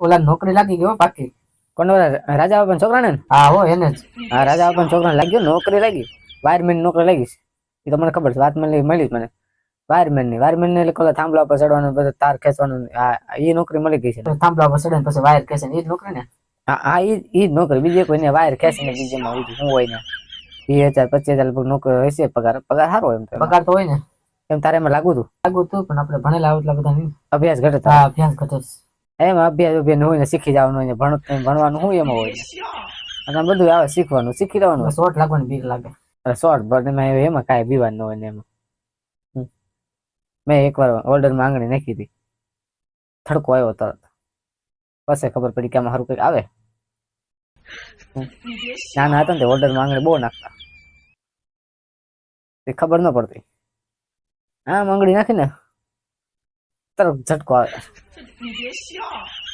ઓલા નોકરી લાગી ગયો પાકી. કોણ રાજા બાપા છોકરા ને હા હો એને જ. હા રાજા બાપા છોકરા લાગ્યો નોકરી લાગી. વાયરમેન નોકરી લાગી એ તો મને ખબર છે વાત મળી મળી મને. વાયરમેનની વાયરમેન ને એટલે થાંભલા પર ચડવાનું બધું તાર ખેંચવાનું હા એ નોકરી મળી ગઈ છે. થાંભલા પર ચડે પછી વાયર ખેંચે એ જ નોકરી ને? હા એ જ નોકરી. બીજી કોઈને વાયર ખેંચીને બીજીમાં બીજું હું હોય ને? વીસ હજાર પચીસ હજાર નોકરી નોકરી હશે પગાર પગાર સારો એમ પગાર તો હોય ને. એમ તારે એમાં લાગુ તું લાગુ તું પણ આપણે ભણેલા એટલા બધા અભ્યાસ ઘટે હા અભ્યાસ ઘટે છે. એમાં અભ્યાસ અભ્યાસ હોય ને શીખી જવાનું હોય ભણ ભણવાનું શું એમાં હોય અને બધું આવે શીખવાનું શીખી લેવાનું શોર્ટ લાગવાની બીક લાગે. શોર્ટ એમાં એવું- એમાં કાંઈ બીવાનું ન હોય ને એમાં. મેં એકવાર ઓર્ડર માંગણી નાખી હતી. થડકો આવ્યો તરત. પછી ખબર પડી કે આમાં સારું કંઈક આવે. નાના હતા ને ઓર્ડર માંગણી બહુ નાખતા. તે ખબર ન પડતી. આમ આંગળી નાખીને તરત ઝટકો આવે